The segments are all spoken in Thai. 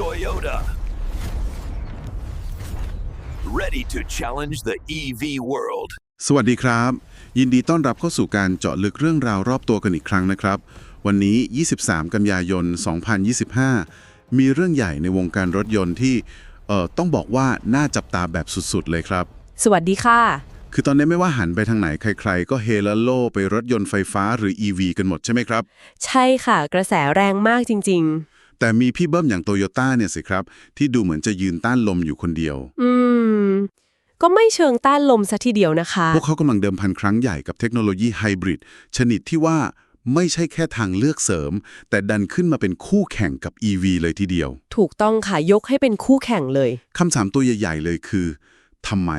Toyota. Ready to challenge the EV world. สวัสดีครับ ยินดีต้อนรับเข้าสู่การเจาะลึกเรื่องราวรอบตัวกันอีกครั้งนะครับ วันนี้ 23 กันยายน 2025 มีเรื่องใหญ่ในวงการรถยนต์ที่เอ่อต้องบอกว่าน่าจับตาแบบสุดๆ เลยครับ สวัสดีค่ะ คือตอนนี้ไม่ว่าหันไปทางไหนใครๆ ก็เฮลโลไปรถยนต์ไฟฟ้าหรือ EV กันหมดใช่ไหมครับ ใช่ค่ะ กระแสแรงมากจริง แต่มีพี่เบิ้มอย่างโตโยต้าเนี่ยสิครับ ที่ดูเหมือนจะยืนต้านลมอยู่คนเดียวๆอืม ก็ไม่เชิงต้านลมซะทีเดียวนะคะ พวกเขากำลังเดิมพันครั้งใหญ่กับเทคโนโลยีไฮบริดชนิดที่ว่าไม่ใช่แค่ทางเลือกเสริม แต่ดันขึ้นมาเป็นคู่แข่งกับ EV เลยทีเดียว ถูกต้องค่ะ ยกให้เป็นคู่แข่งเลย คำถามตัวใหญ่ ๆ เลยคือทำไม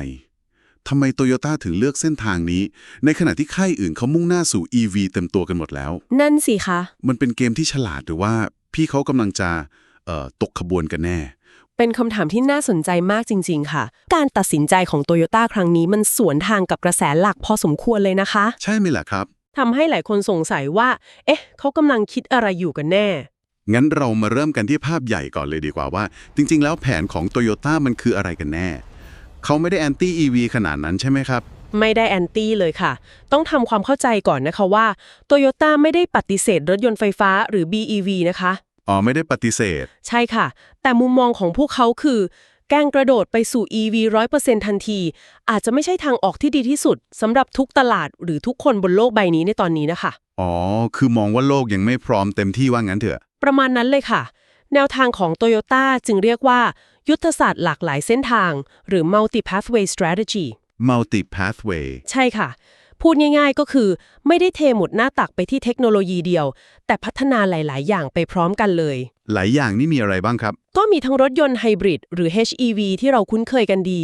ทำไมโตโยต้าถึงเลือกเส้นทางนี้ ในขณะที่ค่ายอื่นเขามุ่งหน้าสู่ EV เต็มตัวกันหมดแล้ว นั่นสิคะ มันเป็นเกมที่ฉลาดหรือว่า พี่เขากำลังจะเอ่อตกขบวนกันแน่ เป็นคำถามที่น่าสนใจมากจริง ๆ ค่ะ การตัดสินใจของโตโยต้าครั้งนี้มันสวนทางกับกระแสหลักพอสมควรเลยนะคะ ใช่ไหมล่ะครับทำให้หลายคนสงสัยว่า เอ๊ะ เขากำลังคิดอะไรอยู่กันแน่ งั้นเรามาเริ่มกันที่ภาพใหญ่ก่อนเลยดีกว่าว่า จริง ๆ แล้วแผนของโตโยต้ามันคืออะไรกันแน่ เขาไม่ได้แอนตี้ EV ขนาดนั้นใช่ไหมครับไม่ได้แอนตี้เลยค่ะ ต้องทำความเข้าใจก่อนนะคะว่าโตโยต้าไม่ได้ปฏิเสธรถยนต์ไฟฟ้าหรือ BEV นะคะ อ๋อ ไม่ได้ปฏิเสธ ใช่ค่ะ แต่มุมมองของพวกเขาคือ แกล้งกระโดดไปสู่ EV 100%ทันที อาจจะไม่ใช่ทางออกที่ดีที่สุดสำหรับทุกตลาดหรือทุกคนบนโลกใบนี้ในตอนนี้นะคะ อ๋อ คือมองว่าโลกยังไม่พร้อมเต็มที่ว่างั้นเถอะ ประมาณนั้นเลยค่ะ แนวทางของ Toyota จึงเรียกว่า ยุทธศาสตร์หลากหลายเส้นทาง หรือ multi pathway strategy multi pathway ใช่ค่ะ พูดง่ายๆ ก็คือ ไม่ได้เทหมดหน้าตักไปที่เทคโนโลยีเดียว แต่พัฒนาหลาย ๆ อย่างไปพร้อมกันเลย หลายอย่างนี่มีอะไรบ้างครับ ก็มีทั้งรถยนต์ไฮบริดหรือ HEV ที่เราคุ้นเคยกันดี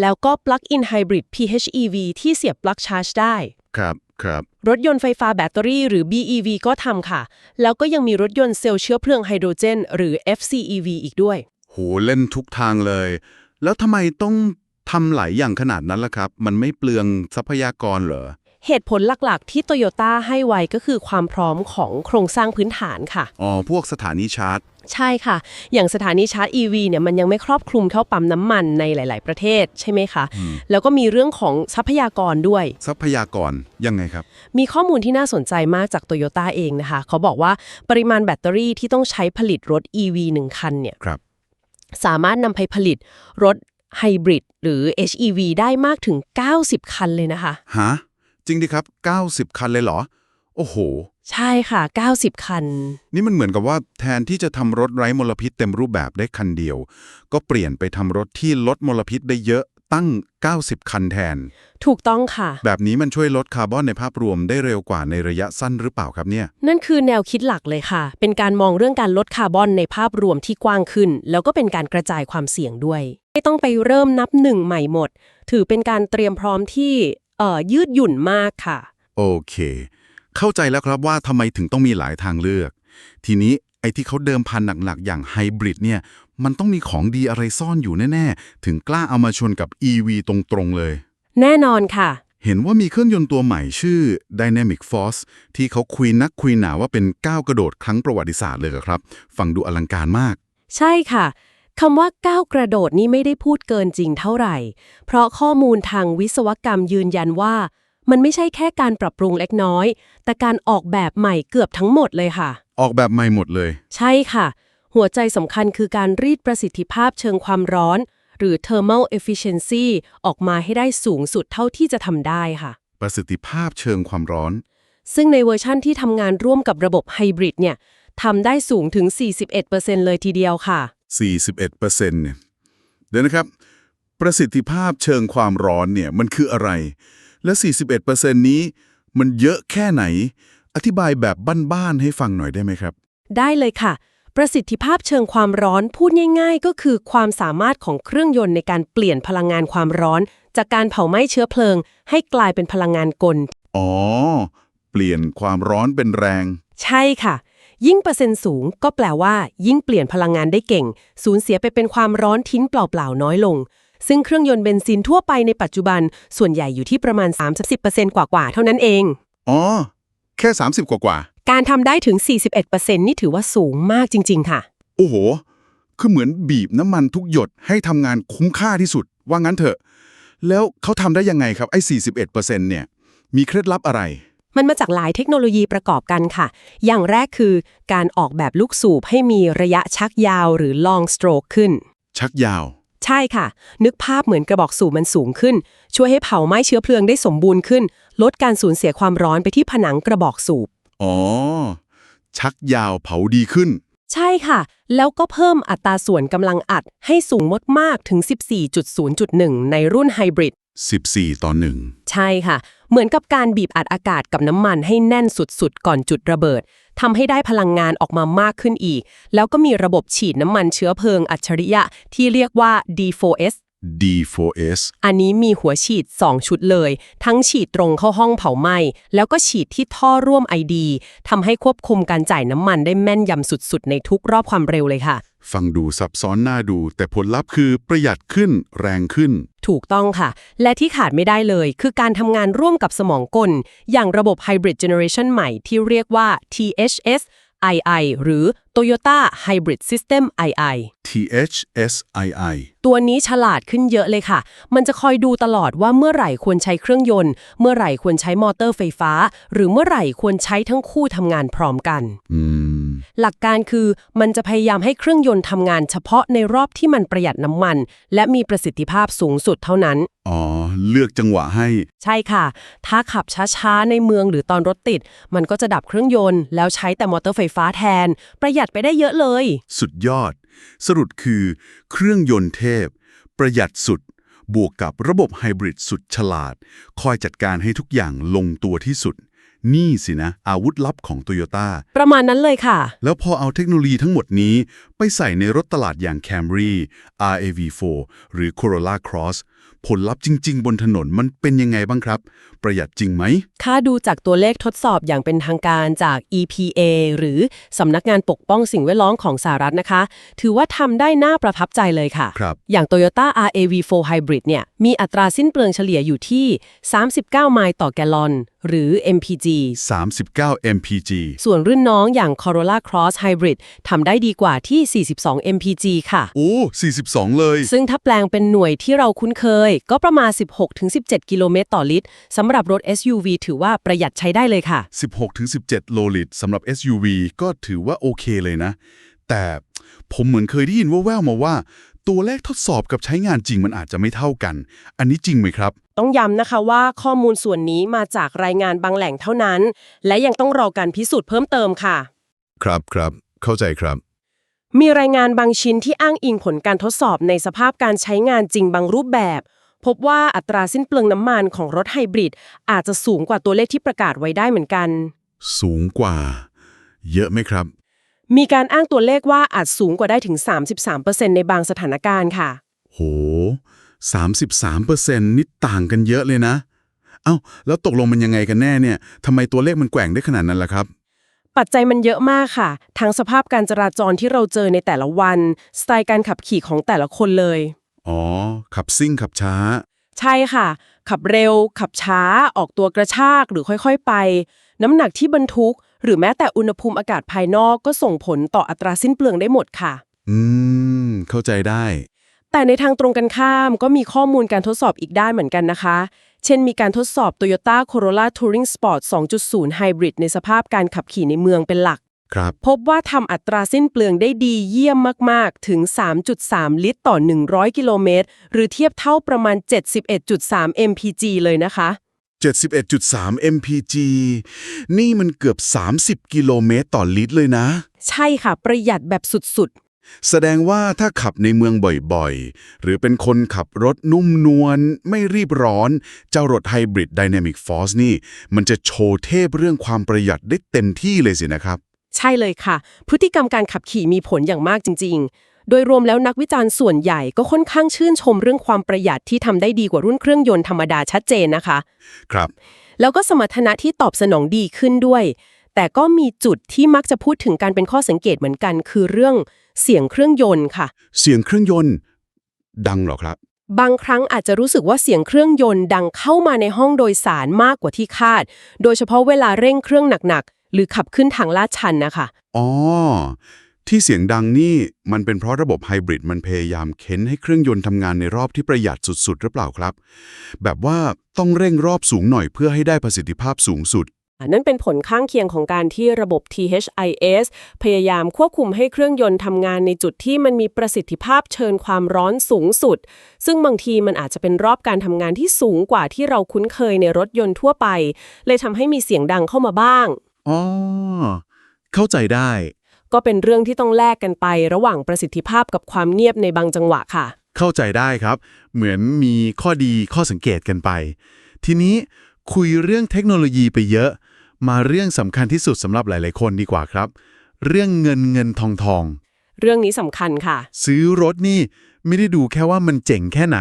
แล้วก็ Plug-in Hybrid PHEV ที่เสียบปลั๊กชาร์จได้ ครับครับรถยนต์ไฟฟ้าแบตเตอรี่หรือ BEV ก็ทำค่ะ แล้วก็ยังมีรถยนต์เซลล์เชื้อเพลิงไฮโดรเจน หรือ FCEV อีกด้วย โหเล่นทุกทางเลย แล้วทำไมต้องทำหลายอย่างขนาดนั้นล่ะครับ มันไม่เปลืองทรัพยากรเหรอ เหตุผลหลักๆ ที่โตโยต้าให้ไว้ก็คือความพร้อมของโครงสร้างพื้นฐานค่ะ อ๋อ พวกสถานีชาร์จ ใช่ค่ะ อย่างสถานีชาร์จ EV เนี่ยมันยังไม่ครอบคลุมเท่าปั๊มน้ำมันในหลาย ๆ ประเทศใช่ไหมคะ แล้วก็มีเรื่องของทรัพยากรด้วย ทรัพยากร ยังไงครับ มีข้อมูลที่น่าสนใจมากจากโตโยต้าเองนะคะ เขาบอกว่าปริมาณแบตเตอรี่ที่ต้องใช้ผลิตรถ EV 1 คันเนี่ยครับ สามารถนำไปผลิตรถไฮบริดหรือ HEV ได้มากถึง 90 คันเลยนะคะ ฮะจ ริงดิครับ 90 คันเลยเหรอ โอ้โห ใช่ค่ะ 90 คัน นี่มันเหมือนกับว่าแทนที่จะทำรถไร้มลพิษเต็มรูปแบบได้คันเดียว ก็เปลี่ยนไปทำรถที่ลดมลพิษได้เยอะตั้ง 90 คันแทน ถูกต้องค่ะ แบบนี้มันช่วยลดคาร์บอนในภาพรวมได้เร็วกว่าในระยะสั้นหรือเปล่าครับเนี่ย นั่นคือแนวคิดหลักเลยค่ะ เป็นการมองเรื่องการลดคาร์บอนในภาพรวมที่กว้างขึ้น แล้วก็เป็นการกระจายความเสี่ยงด้วย ไม่ต้องไปเริ่มนับหนึ่งใหม่หมด ถือเป็นการเตรียมพร้อมที่ เอ่อยืดหยุ่นมากค่ะ โอเค เข้าใจแล้วครับว่าทำไมถึงต้องมีหลายทางเลือก ทีนี้ไอ้ที่เขาเดิมพันหนักๆ อย่างไฮบริดเนี่ย มันต้องมีของดีอะไรซ่อนอยู่แน่ ๆ ถึงกล้าเอามาชนกับ EV ตรงๆเลย แน่นอนค่ะ เห็นว่ามีเครื่องยนต์ตัวใหม่ชื่อ Dynamic Force ที่เขาคุยนักคุยหนาว่าเป็นก้าวกระโดดครั้งประวัติศาสตร์เลยเหรอครับ ฟังดูอลังการมาก ใช่ค่ะ คำว่าก้าวกระโดดนี่ไม่ได้พูดเกินจริงเท่าไหร่ เพราะข้อมูลทางวิศวกรรมยืนยันว่า มันไม่ใช่แค่การปรับปรุงเล็กน้อย แต่การออกแบบใหม่เกือบทั้งหมดเลยค่ะ ออกแบบใหม่หมดเลย ใช่ค่ะ หัวใจสำคัญคือการรีดประสิทธิภาพเชิงความร้อน หรือ thermal efficiency ออกมาให้ได้สูงสุดเท่าที่จะทำได้ค่ะ ประสิทธิภาพเชิงความร้อน ซึ่งในเวอร์ชั่นที่ทำงานร่วมกับระบบไฮบริดเนี่ยทำได้สูงถึง 41%เลยทีเดียวค่ะ 41%เนี่ยเดี๋ยวนะครับ ประสิทธิภาพเชิงความร้อนเนี่ยมันคืออะไร และ 41%นี้ มันเยอะแค่ไหน อธิบายแบบบ้านๆให้ฟังหน่อยได้ไหมครับ ได้เลยค่ะ ประสิทธิภาพเชิงความร้อนพูดง่าย ๆ ก็คือความสามารถของเครื่องยนต์ในการเปลี่ยนพลังงานความร้อน จากการเผาไหม้เชื้อเพลิง ให้กลายเป็นพลังงานกล อ๋อ เปลี่ยนความร้อนเป็นแรง ใช่ค่ะ ยิ่งเปอร์เซ็นต์สูงก็แปลว่า ยิ่งเปลี่ยนพลังงานได้เก่ง สูญเสียไปเป็นความร้อนทิ้นเปล่าๆน้อยลง ซึ่งเครื่องยนต์เบนซินทั่วไปในปัจจุบัน ส่วนใหญ่อยู่ที่ประมาณ 30%กว่าๆเท่านั้นเอง อ๋อ แค่ 30 กว่ากว่าการทำได้ถึง 41%นี่ถือว่าสูงมากจริง ๆ ค่ะๆโอ้โห คือเหมือนบีบน้ำมันทุกหยดให้ทำงานคุ้มค่าที่สุด ว่างั้นเถอะ แล้วเขาทำได้ยังไงครับไอ้41%เนี่ย มีเคล็ดลับอะไร มันมาจากหลายเทคโนโลยีประกอบกันค่ะ อย่างแรกคือการออกแบบลูกสูบให้มีระยะชักยาวหรือ long stroke ขึ้น ชักยาว ใช่ค่ะ นึกภาพเหมือนกระบอกสูบมันสูงขึ้น ช่วยให้เผาไหม้เชื้อเพลิงได้สมบูรณ์ขึ้น ลดการสูญเสียความร้อนไปที่ผนังกระบอกสูบ อ๋อ ชักยาวเผาดีขึ้น ใช่ค่ะ แล้วก็เพิ่มอัตราส่วนกำลังอัดให้สูงมากๆถึง 14.0.1 ในรุ่นไฮบริด 14 ต่อใช่ค่ะ เหมือนกับการบีบอัดอากาศกับน้ำมันให้แน่นสุดๆ ก่อนจุดระเบิดทำให้ได้พลังงานออกมามากขึ้นอีก แล้วก็มีระบบฉีดน้ำมันเชื้อเพลิงอัจฉริยะที่เรียกว่า D4S D4S อันนี้มีหัวฉีด 2 ชุดเลย ทั้งฉีดตรงเข้าห้องเผาไหม้แล้วก็ฉีดที่ท่อร่วม ID ทำให้ควบคุมการจ่ายน้ำมันได้แม่นยำสุดๆ ในทุกรอบความเร็วเลยค่ะ ฟังดูซับซ้อนน่าดู แต่ผลลัพธ์คือประหยัดขึ้นแรงขึ้น ถูกต้องค่ะ และที่ขาดไม่ได้เลย คือการทำงานร่วมกับสมองกล อย่างระบบ Hybrid Generation ใหม่ที่เรียกว่า THS II หรือ Toyota Hybrid System II THSII ตัวนี้ฉลาดขึ้นเยอะเลยค่ะ มันจะคอยดูตลอดว่าเมื่อไหร่ควรใช้เครื่องยนต์ เมื่อไหร่ควรใช้มอเตอร์ไฟฟ้า หรือเมื่อไหร่ควรใช้ทั้งคู่ทำงานพร้อมกัน อืม หลักการคือมันจะพยายามให้เครื่องยนต์ทำงานเฉพาะในรอบที่มันประหยัดน้ำมัน และมีประสิทธิภาพสูงสุดเท่านั้น อ๋อ เลือกจังหวะให้ ใช่ค่ะ ถ้าขับช้าๆ ในเมืองหรือตอนรถติด มันก็จะดับเครื่องยนต์ แล้วใช้แต่มอเตอร์ไฟฟ้าแทน ประหยัดไปได้เยอะเลย สุดยอด สรุปคือ เครื่องยนต์เทพ ประหยัดสุด บวกกับระบบไฮบริดสุดฉลาด คอยจัดการให้ทุกอย่างลงตัวที่สุด นี่สินะ อาวุธลับของโตโยต้าประมาณนั้นเลยค่ะ แล้วพอเอาเทคโนโลยีทั้งหมดนี้ ไปใส่ในรถตลาดอย่าง Camry RAV4 หรือ Corolla Cross ผลลัพธ์จริง ๆ บนถนนมันเป็นยังไงบ้างครับ ประหยัดจริงไหมค่าดูจากตัวเลขทดสอบอย่างเป็นทางการจาก EPA หรือสำนักงานปกป้องสิ่งแวดล้อมของสหรัฐนะคะ ถือว่าทำได้น่าประทับใจเลยค่ะ ครับ อย่าง Toyota RAV4 Hybrid เนี่ย มีอัตราสิ้นเปลืองเฉลี่ยอยู่ที่ 39 ไมล์ต่อแกลลอน หรือ MPG 39 mpg ส่วนรุ่นน้องอย่าง Corolla Cross Hybrid ทำได้ดีกว่าที่ 42 mpg ค่ะ โอ้ 42 เลย ซึ่งถ้าแปลงเป็นหน่วยที่เราคุ้นเคย ก็ประมาณ 16-17 กิโลเมตรต่อลิตรสำหรับรถ SUV ถือว่าประหยัดใช้ได้เลยค่ะ 16-17 โลลิตรสำหรับ SUV ก็ถือว่าโอเคเลยนะ แต่ผมเหมือนเคยได้ยินว่าแววมาว่า ตัวเลขทดสอบกับใช้งานจริงมันอาจจะไม่เท่ากัน อันนี้จริงไหมครับ ต้องย้ำนะคะว่าข้อมูลส่วนนี้มาจากรายงานบางแหล่งเท่านั้น และยังต้องรอการพิสูจน์เพิ่มเติมค่ะ ครับครับ เข้าใจครับ มีรายงานบางชิ้นที่อ้างอิงผลการทดสอบในสภาพการใช้งานจริงบางรูปแบบ พบว่าอัตราสิ้นเปลืองน้ำมันของรถไฮบริดอาจจะสูงกว่าตัวเลขที่ประกาศไว้ได้เหมือนกัน สูงกว่า เยอะไหมครับ มีการอ้างตัวเลขว่าอาจสูงกว่าได้ถึง 33%ในบางสถานการณ์ค่ะ โห 33%นี่ต่างกันเยอะเลยนะ เอ้า แล้วตกลงมันยังไงกันแน่เนี่ยทำไมตัวเลขมันแกว่งได้ขนาดนั้นล่ะครับปัจจัยมันเยอะมากค่ะ ทั้งสภาพการจราจรที่เราเจอในแต่ละวัน สไตล์การขับขี่ของแต่ละคนเลย อ๋อ ขับซิ่งขับช้า ใช่ค่ะ ขับเร็ว ขับช้า ออกตัวกระชากหรือค่อยๆไป น้ำหนักที่บรรทุก หรือแม้แต่อุณหภูมิอากาศภายนอกก็ส่งผลต่ออัตราสิ้นเปลืองได้หมดค่ะ อืม เข้าใจได้ แต่ในทางตรงกันข้ามก็มีข้อมูลการทดสอบอีกด้านเหมือนกันนะคะ เช่นมีการทดสอบ Toyota Corolla Touring Sport 2.0 Hybrid ในสภาพการขับขี่ในเมืองเป็นหลัก ครับ พบว่าทำอัตราสิ้นเปลืองได้ดีเยี่ยมมาก ๆ ถึง 3.3 ลิตรต่อ 100 กิโลเมตร หรือเทียบเท่าประมาณ 71.3 mpg เลยนะคะ 71.3 mpg นี่มันเกือบ 30 กิโลเมตรต่อลิตรเลยนะ ใช่ค่ะ ประหยัดแบบสุดแสดงว่าถ้าขับในเมืองบ่อยๆ หรือเป็นคนขับรถนุ่มนวลไม่รีบร้อน เจ้ารถไฮบริด Dynamic Force นี่ มันจะโชว์เทพเรื่องความประหยัดได้เต็มที่เลยสินะครับๆ ใช่เลยค่ะ พฤติกรรมการขับขี่มีผลอย่างมากจริง ๆ โดยรวมแล้วนักวิจารณ์ส่วนใหญ่ก็ค่อนข้างชื่นชมเรื่องความประหยัดที่ทำได้ดีกว่ารุ่นเครื่องยนต์ธรรมดาชัดเจนนะคะ ครับ แล้วก็สมรรถนะที่ตอบสนองดีขึ้นด้วย แต่ก็มีจุดที่มักจะพูดถึงการเป็นข้อสังเกตเหมือนกัน คือเรื่องเสียงเครื่องยนต์ค่ะ เสียงเครื่องยนต์ ดังเหรอครับ บางครั้งอาจจะรู้สึกว่าเสียงเครื่องยนต์ดังเข้ามาในห้องโดยสารมากกว่าที่คาด โดยเฉพาะเวลาเร่งเครื่องหนักๆ หรือขับขึ้นทางลาดชันนะคะอ๋อ ที่เสียงดังนี่มันเป็นเพราะระบบไฮบริดมันพยายามเค้นให้เครื่องยนต์ทำงานในรอบที่ประหยัดสุดๆ หรือเปล่าครับ แบบว่าต้องเร่งรอบสูงหน่อยเพื่อให้ได้ประสิทธิภาพสูงสุด นั่นเป็นผลข้างเคียงของการที่ระบบ THIS พยายามควบคุมให้เครื่องยนต์ทำงานในจุดที่มันมีประสิทธิภาพเชิญความร้อนสูงสุด ซึ่งบางทีมันอาจจะเป็นรอบการทำงานที่สูงกว่าที่เราคุ้นเคยในรถยนต์ทั่วไป เลยทำให้มีเสียงดังเข้ามาบ้าง อ๋อ เข้าใจได้ ก็เป็นเรื่องที่ต้องแลกกันไประหว่างประสิทธิภาพกับความเงียบในบางจังหวะค่ะ เข้าใจได้ครับ เหมือนมีข้อดีข้อสังเกตกันไป ทีนี้คุยเรื่องเทคโนโลยีไปเยอะ มาเรื่องสำคัญที่สุดสำหรับหลาย ๆ คนดีกว่าครับ เรื่องเงินเงินทองทอง เรื่องนี้สำคัญค่ะ ซื้อรถนี่ไม่ได้ดูแค่ว่ามันเจ๋งแค่ไหน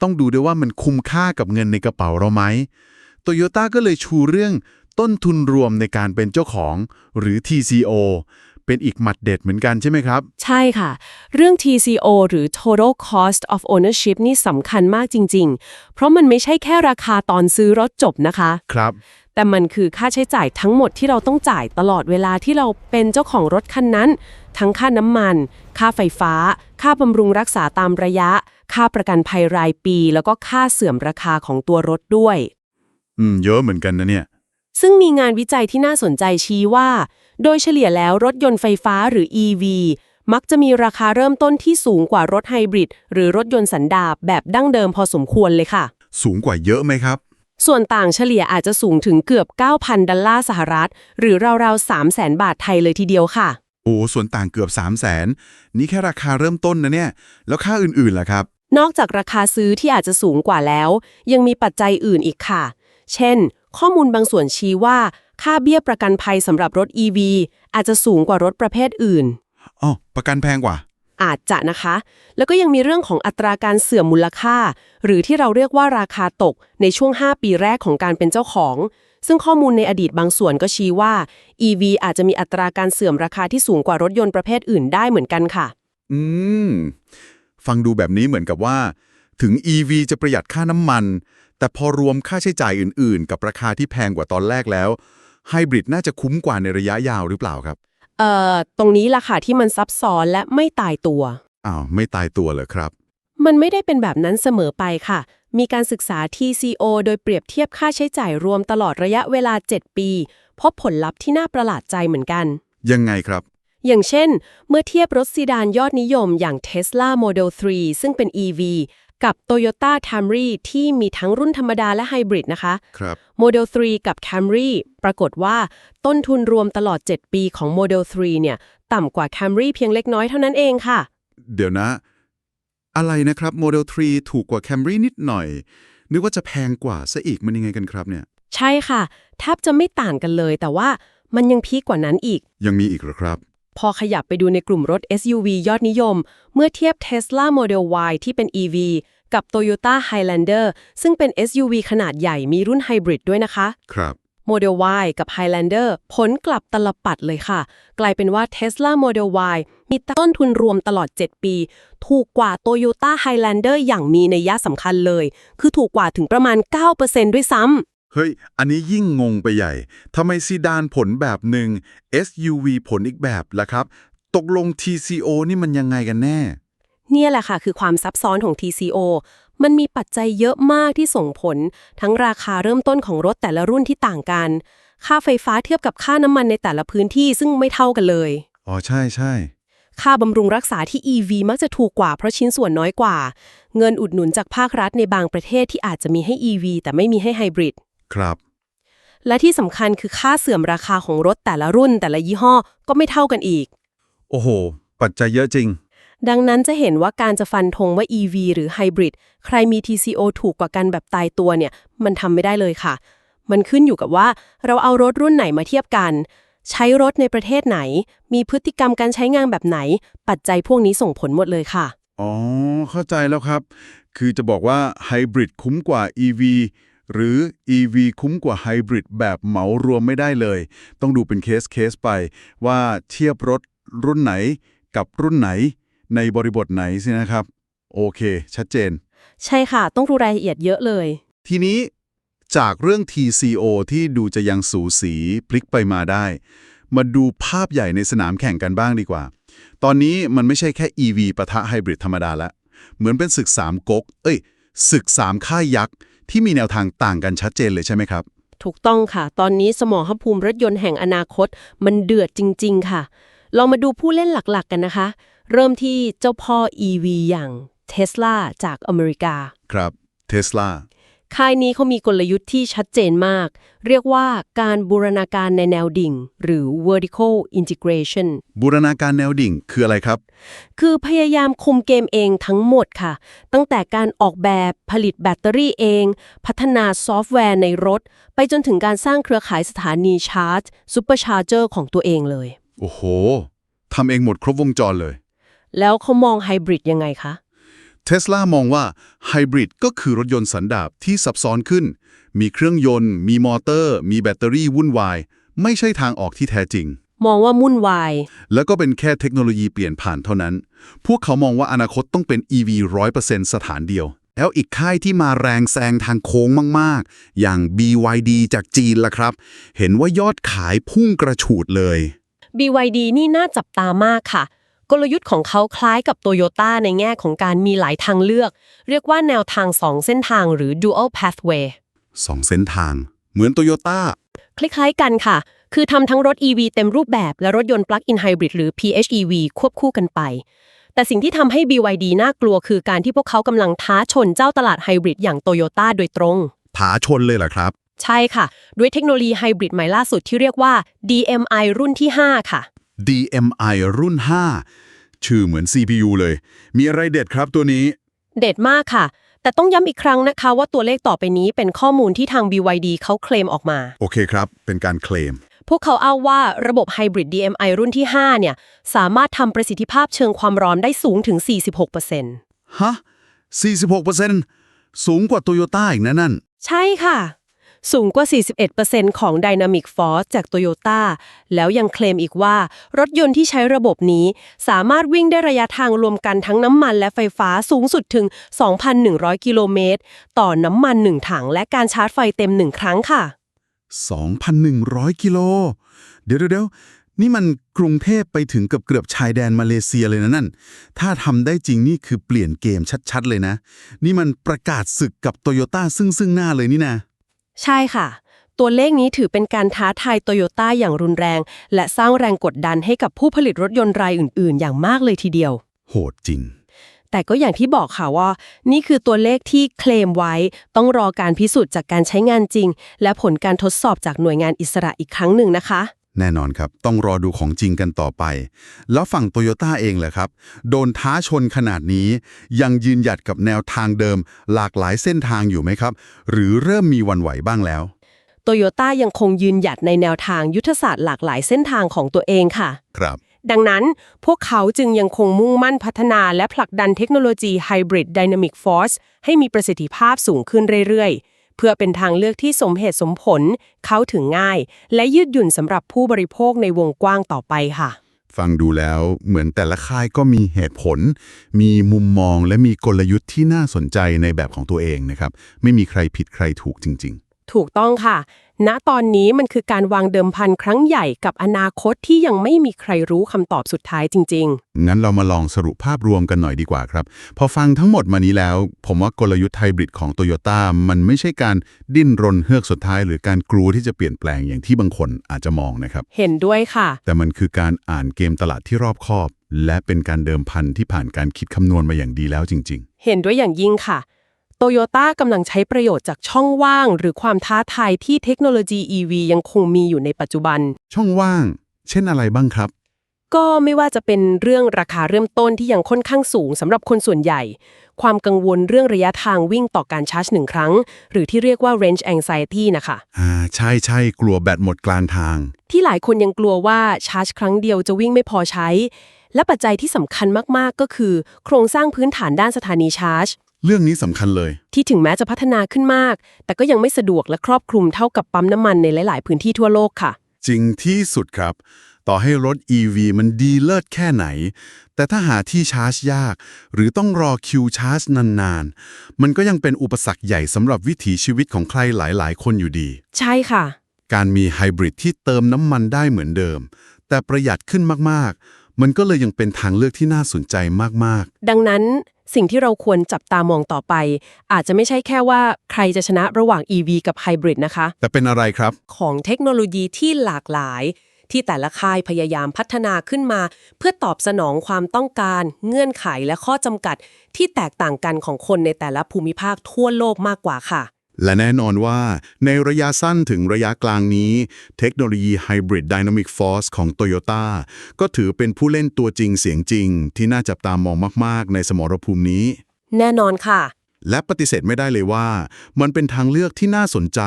ต้องดูด้วยว่ามันคุ้มค่ากับเงินในกระเป๋าเราไหมโตโยต้าก็เลยชูเรื่อง ต้นทุนรวมในการเป็นเจ้าของหรือ TCO เป็นอีกหมัดเด็ดเหมือนกันใช่ไหมครับ ใช่ค่ะ เรื่อง TCO หรือ Total Cost of Ownership นี่สำคัญมากจริง ๆ เพราะมันไม่ใช่แค่ราคาตอนซื้อรถจบนะคะ ครับ แต่มันคือค่าใช้จ่ายทั้งหมดที่เราต้องจ่ายตลอดเวลาที่เราเป็นเจ้าของรถคันนั้น ทั้งค่าน้ำมัน ค่าไฟฟ้า ค่าบำรุงรักษาตามระยะ ค่าประกันภัยรายปี แล้วก็ค่าเสื่อมราคาของตัวรถด้วย อืม เยอะเหมือนกันนะเนี่ย ซึ่งมีงานวิจัยที่น่าสนใจชี้ว่า โดยเฉลี่ยแล้วรถยนต์ไฟฟ้าหรือ EV มักจะมีราคาเริ่มต้นที่สูงกว่ารถไฮบริดหรือรถยนต์สันดาปแบบดั้งเดิมพอสมควรเลยค่ะ สูงกว่าเยอะไหมครับ ส่วนต่างเฉลี่ยอาจจะสูงถึงเกือบ 9,000 ดอลลาร์สหรัฐ หรือราวๆ 300,000บาทไทยเลยทีเดียวค่ะ โอ้ ส่วนต่างเกือบ 3 0 0แสนนี่แค่ราคาเริ่มต้นนะเนี่ย แล้วค่าอื่นๆล่ะครับ นอกจากราคาซื้อที่อาจจะสูงกว่าแล้ว ยังมีปัจจัยอื่นอีกค่ะ เช่น ข้อมูลบางส่วนชี้ว่า ค่าเบี้ยประกันภัยสำหรับรถ EV อาจจะสูงกว่ารถประเภทอื่น อ๋อ ประกันแพงกว่า อาจจะนะคะ แล้วก็ยังมีเรื่องของอัตราการเสื่อมมูลค่า หรือที่เราเรียกว่าราคาตกในช่วง 5 ปีแรกของการเป็นเจ้าของ ซึ่งข้อมูลในอดีตบางส่วนก็ชี้ว่า EV อาจจะมีอัตราการเสื่อมราคาที่สูงกว่ารถยนต์ประเภทอื่นได้เหมือนกันค่ะ อืม ฟังดูแบบนี้เหมือนกับว่า ถึง EV จะประหยัดค่าน้ำมัน แต่พอรวมค่าใช้จ่ายอื่นๆ กับราคาที่แพงกว่าตอนแรกแล้วไฮบริดน่าจะคุ้มกว่าในระยะยาวหรือเปล่าครับเอ่อตรงนี้ล่ะค่ะที่มันซับซ้อนและไม่ตายตัว อ้าวไม่ตายตัวเหรอครับ มันไม่ได้เป็นแบบนั้นเสมอไปค่ะ มีการศึกษา TCO โดยเปรียบเทียบค่าใช้จ่ายรวมตลอดระยะเวลา 7 ปี พบผลลัพธ์ที่น่าประหลาดใจเหมือนกัน ยังไงครับ อย่างเช่น เมื่อเทียบรถซีดานยอดนิยมอย่าง Tesla Model 3 ซึ่งเป็น EV กับ Toyota Camry ที่มีทั้งรุ่นธรรมดาและไฮบริดนะคะ ครับ Model 3 กับ Camry ปรากฏว่าต้นทุนรวมตลอด 7 ปีของ Model 3 เนี่ย ต่ำกว่า Camry เพียงเล็กน้อยเท่านั้นเองค่ะ เดี๋ยวนะ อะไรนะครับ Model 3 ถูกกว่า Camry นิดหน่อย นึกว่าจะแพงกว่าซะอีกมันยังไงกันครับเนี่ย ใช่ค่ะแทบจะไม่ต่างกันเลย แต่ว่ามันยังพีกกว่านั้นอีก ยังมีอีกเหรอครับ พอขยับไปดูในกลุ่มรถ SUV ยอดนิยม เมื่อเทียบ Tesla Model Y ที่เป็น EV กับ Toyota Highlander ซึ่งเป็น SUV ขนาดใหญ่มีรุ่นไฮบริดด้วยนะคะ ครับ Model Y กับ Highlander ผลกลับตลปัดเลยค่ะ กลายเป็นว่า Tesla Model Y มีต้นทุนรวมตลอด 7 ปี ถูกกว่า Toyota Highlander อย่างมีนัยยะสำคัญเลย คือถูกกว่าถึงประมาณ 9%ด้วยซ้ำ เฮ้ย อันนี้ยิ่งงงไปใหญ่ ทำไมซีดานผลแบบหนึ่ง SUV ผลอีกแบบล่ะครับ ตกลง TCO นี่มันยังไงกันแน่ เนี่ยแหละค่ะ คือความซับซ้อนของ TCO มันมีปัจจัยเยอะมากที่ส่งผล ทั้งราคาเริ่มต้นของรถแต่ละรุ่นที่ต่างกัน ค่าไฟฟ้าเทียบกับค่าน้ำมันในแต่ละพื้นที่ซึ่งไม่เท่ากันเลย อ๋อ ใช่ใช่ ค่าบำรุงรักษาที่ EV มักจะถูกกว่าเพราะชิ้นส่วนน้อยกว่า เงินอุดหนุนจากภาครัฐในบางประเทศที่อาจจะมีให้ EV แต่ไม่มีให้ไฮบริด ครับ และที่สำคัญคือค่าเสื่อมราคาของรถแต่ละรุ่นแต่ละยี่ห้อก็ไม่เท่ากันอีก โอ้โห ปัจจัยเยอะจริง ดังนั้นจะเห็นว่าการจะฟันธงว่า EV หรือไฮบริดใครมี TCO ถูกกว่ากันแบบตายตัวเนี่ย มันทำไม่ได้เลยค่ะ มันขึ้นอยู่กับว่าเราเอารถรุ่นไหนมาเทียบกัน ใช้รถในประเทศไหน มีพฤติกรรมการใช้งานแบบไหน ปัจจัยพวกนี้ส่งผลหมดเลยค่ะ อ๋อ เข้าใจแล้วครับ คือจะบอกว่าไฮบริดคุ้มกว่า EV หรือ EV คุ้มกว่าไฮบริดแบบเหมารวมไม่ได้เลย ต้องดูเป็นเคสเคสไป ว่าเทียบรถรุ่นไหนกับรุ่นไหน ในบริบทไหนสินะครับ โอเค ชัดเจน ใช่ค่ะ ต้องรู้รายละเอียดเยอะเลย ทีนี้จากเรื่อง TCO ที่ดูจะยังสูสีพลิกไปมาได้ มาดูภาพใหญ่ในสนามแข่งกันบ้างดีกว่า ตอนนี้มันไม่ใช่แค่ EV ปะทะไฮบริดธรรมดาแล้วเหมือนเป็นศึกสามก๊ก เอ้ยศึกสามค่ายยักษ์ ที่มีแนวทางต่างกันชัดเจนเลยใช่ไหมครับ ถูกต้องค่ะ ตอนนี้สมรภูมิรถยนต์แห่งอนาคต มันเดือดจริง ๆ ค่ะ เรามาดูผู้เล่นหลักๆ กันนะคะ เริ่มที่เจ้าพ่อ EV อย่าง Tesla จากอเมริกา ครับเทสลา ค่ายนี้เขามีกลยุทธ์ที่ชัดเจนมาก เรียกว่าการบูรณาการในแนวดิ่ง หรือ vertical integration บูรณาการแนวดิ่งคืออะไรครับ คือพยายามคุมเกมเองทั้งหมดค่ะ ตั้งแต่การออกแบบผลิตแบตเตอรี่เอง พัฒนาซอฟต์แวร์ในรถ ไปจนถึงการสร้างเครือข่ายสถานีชาร์จซูเปอร์ชาร์เจอร์ของตัวเองเลย โอ้โหทำเองหมดครบวงจรเลย แล้วเขามองไฮบริดยังไงคะ เทสลามองว่าไฮบริดก็คือรถยนต์สันดาปที่ซับซ้อนขึ้น มีเครื่องยนต์ มีมอเตอร์ มีแบตเตอรี่วุ่นวาย ไม่ใช่ทางออกที่แท้จริง มองว่ามุ่นวาย แล้วก็เป็นแค่เทคโนโลยีเปลี่ยนผ่านเท่านั้น พวกเขามองว่าอนาคตต้องเป็น EV 100%สถานเดียว แล้วอีกค่ายที่มาแรงแซงทางโค้งมาก ๆ อย่าง BYD จากจีนล่ะครับ เห็นว่ายอดขายพุ่งกระฉูดเลย BYD นี่น่าจับตามากค่ะ กลยุทธ์ของเขาคล้ายกับโตโยต้าในแง่ของการมีหลายทางเลือก เรียกว่าแนวทาง 2 เส้นทางหรือ dual pathway สองเส้นทาง เหมือนโตโยต้าคล้ายๆกันค่ะ คือทำทั้งรถ EV เต็มรูปแบบและรถยนต์ plug-in hybrid หรือ PHEV ควบคู่กันไป แต่สิ่งที่ทำให้ BYD น่ากลัวคือการที่พวกเขากำลังท้าชนเจ้าตลาดไฮบริดอย่างโตโยต้าโดยตรงผาชนเลยเหรอครับ ใช่ค่ะ ด้วยเทคโนโลยีไฮบริดใหม่ล่าสุดที่เรียกว่า DMI รุ่นที่ 5 ค่ะ DMI รุ่น 5 ชื่อเหมือน CPU เลย มีอะไรเด็ดครับตัวนี้ เด็ดมากค่ะ แต่ต้องย้ำอีกครั้งนะคะ ว่าตัวเลขต่อไปนี้เป็นข้อมูลที่ทาง BYD เขาเคลมออกมา โอเคครับ เป็นการเคลม พวกเขาเอาว่าระบบไฮบริด DMI รุ่นที่ 5 เนี่ย สามารถทำประสิทธิภาพเชิงความร้อนได้สูงถึง 46%ฮะ46%สูงกว่าโตโยต้าอีกนะนั่น ใช่ค่ะ สูงกว่า 41%ของ Dynamic Force จาก Toyota แล้วยังเคลมอีกว่า รถยนต์ที่ใช้ระบบนี้ สามารถวิ่งได้ระยะทางรวมกันทั้งน้ำมันและไฟฟ้าสูงสุดถึง 2,100 กิโลเมตร ต่อน้ำมัน 1 ถัง และการชาร์จไฟเต็ม 1 ครั้งค่ะ 2,100 กิโล เดี๋ยวเดี๋ยวนี่มันกรุงเทพไปถึงเกือบเกือบชายแดนมาเลเซียเลยนะนั่น ถ้าทำได้จริงนี่คือเปลี่ยนเกมชัดๆเลยนะ นี่มันประกาศศึกกับโตโยต้าซึ่งซึ่งหน้าเลยนี่นะ ใช่ค่ะ ตัวเลขนี้ถือเป็นการท้าทายโตโยต้าอย่างรุนแรง และสร้างแรงกดดันให้กับผู้ผลิตรถยนต์รายอื่น ๆ อย่างมากเลยทีเดียว โหดจริง แต่ก็อย่างที่บอกค่ะว่า นี่คือตัวเลขที่เคลมไว้ ต้องรอการพิสูจน์จากการใช้งานจริง และผลการทดสอบจากหน่วยงานอิสระอีกครั้งหนึ่งนะคะ แน่นอนครับ ต้องรอดูของจริงกันต่อไป แล้วฝั่งโตโยต้าเองแหละครับ โดนท้าชนขนาดนี้ ยังยืนหยัดกับแนวทางเดิม หลากหลายเส้นทางอยู่ไหมครับ หรือเริ่มมีวันไหวบ้างแล้วโตโยต้ายังคงยืนหยัดในแนวทางยุทธศาสตร์หลากหลายเส้นทางของตัวเองค่ะ ครับ ดังนั้นพวกเขาจึงยังคงมุ่งมั่นพัฒนาและผลักดันเทคโนโลยี Hybrid Dynamic Force ให้มีประสิทธิภาพสูงขึ้นเรื่อยๆ เพื่อเป็นทางเลือกที่สมเหตุสมผล เข้าถึงง่าย และยืดหยุ่นสำหรับผู้บริโภคในวงกว้างต่อไปค่ะ ฟังดูแล้วเหมือนแต่ละค่ายก็มีเหตุผล มีมุมมองและมีกลยุทธ์ที่น่าสนใจในแบบของตัวเองนะครับ ไม่มีใครผิดใครถูกจริงถูกต้องค่ะ ณตอนนี้มันคือการวางเดิมพันครั้งใหญ่กับอนาคตที่ยังไม่มีใครรู้คำตอบสุดท้ายจริงๆๆงั้นเรามาลองสรุปภาพรวมกันหน่อยดีกว่าครับ พอฟังทั้งหมดมานี้แล้ว ผมว่ากลยุทธ์ไฮบริดของโตโยต้ามันไม่ใช่การดิ้นรนเฮือกสุดท้าย หรือการกลัวที่จะเปลี่ยนแปลงอย่างที่บางคนอาจจะมองนะครับเห็นด้วยค่ะ แต่มันคือการอ่านเกมตลาดที่รอบคอบ และเป็นการเดิมพันที่ผ่านการคิดคำนวณมาอย่างดีแล้วจริงเห็นด้วยอย่างยิ่งค่ะ โตโยต้ากำลังใช้ประโยชน์จากช่องว่าง หรือความท้าทายที่เทคโนโลยี EV ยังคงมีอยู่ในปัจจุบันๆช่องว่าง เช่นอะไรบ้างครับ ก็ไม่ว่าจะเป็นเรื่องราคาเริ่มต้นที่ยังค่อนข้างสูงสำหรับคนส่วนใหญ่ ความกังวลเรื่องระยะทางวิ่งต่อการชาร์จหนึ่งครั้ง หรือที่เรียกว่า range anxiety นะคะ อ่าใช่ใช่กลัวแบตหมดกลางทาง ที่หลายคนยังกลัวว่าชาร์จครั้งเดียวจะวิ่งไม่พอใช้ และปัจจัยที่สำคัญมากๆ ก็คือ โครงสร้างพื้นฐานด้านสถานีชาร์จ เรื่องนี้สำคัญเลย ที่ถึงแม้จะพัฒนาขึ้นมาก แต่ก็ยังไม่สะดวกและครอบคลุมเท่ากับปั๊มน้ำมันในหลาย ๆ พื้นที่ทั่วโลกค่ะ จริงที่สุดครับ ต่อให้รถ EV มันดีเลิศแค่ไหน แต่ถ้าหาที่ชาร์จยาก หรือต้องรอคิวชาร์จนาน ๆ มันก็ยังเป็นอุปสรรคใหญ่สำหรับวิถีชีวิตของใครหลาย ๆ คนอยู่ดี ใช่ค่ะ การมีไฮบริดที่เติมน้ำมันได้เหมือนเดิม แต่ประหยัดขึ้นมาก ๆ มันก็เลยยังเป็นทางเลือกที่น่าสนใจมากดังนั้น สิ่งที่เราควรจับตามองต่อไป อาจจะไม่ใช่แค่ว่าใครจะชนะระหว่าง EV กับไฮบริดนะคะๆแต่เป็นอะไรครับ ของเทคโนโลยีที่หลากหลาย ที่แต่ละค่ายพยายามพัฒนาขึ้นมา เพื่อตอบสนองความต้องการ เงื่อนไขและข้อจำกัด ที่แตกต่างกันของคนในแต่ละภูมิภาคทั่วโลกมากกว่าค่ะ และแน่นอนว่าในระยะสั้นถึงระยะกลางนี้ เทคโนโลยี Hybrid Dynamic Force ของ Toyota ก็ถือเป็นผู้เล่นตัวจริงเสียงจริง ที่น่าจับตามองมาก ๆ ในสมรภูมินี้ แน่นอนค่ะ และปฏิเสธไม่ได้เลยว่า มันเป็นทางเลือกที่น่าสนใจ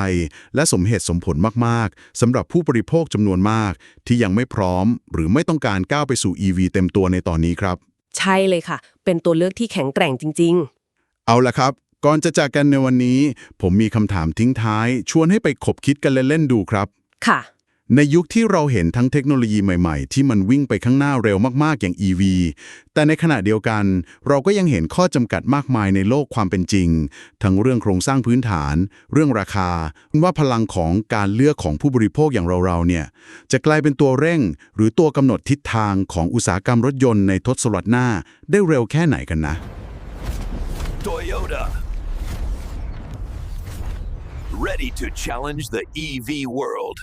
และสมเหตุสมผลมาก ๆสำหรับผู้บริโภคจำนวนมาก ที่ยังไม่พร้อม หรือไม่ต้องการก้าวไปสู่ EV เต็มตัวในตอนนี้ครับ ใช่เลยค่ะ เป็นตัวเลือกที่แข็งแกร่งจริงเอาละครับ ก่อนจะจากกันในวันนี้ ผมมีคำถามทิ้งท้าย ชวนให้ไปขบคิดกันเล่นๆดูครับๆค่ะ ในยุคที่เราเห็นทั้งเทคโนโลยีใหม่ๆ ที่มันวิ่งไปข้างหน้าเร็วมากๆอย่าง EV แต่ในขณะเดียวกัน เราก็ยังเห็นข้อจำกัดมากมายในโลกความเป็นจริง ทั้งเรื่องโครงสร้างพื้นฐาน เรื่องราคา ว่าพลังของการเลือกของผู้บริโภคอย่างเราๆเนี่ย จะกลายเป็นตัวเร่ง หรือตัวกำหนดทิศทางของอุตสาหกรรมรถยนต์ในทศวรรษหน้า ได้เร็วแค่ไหนกันนะ Toyota. Ready to challenge the EV world.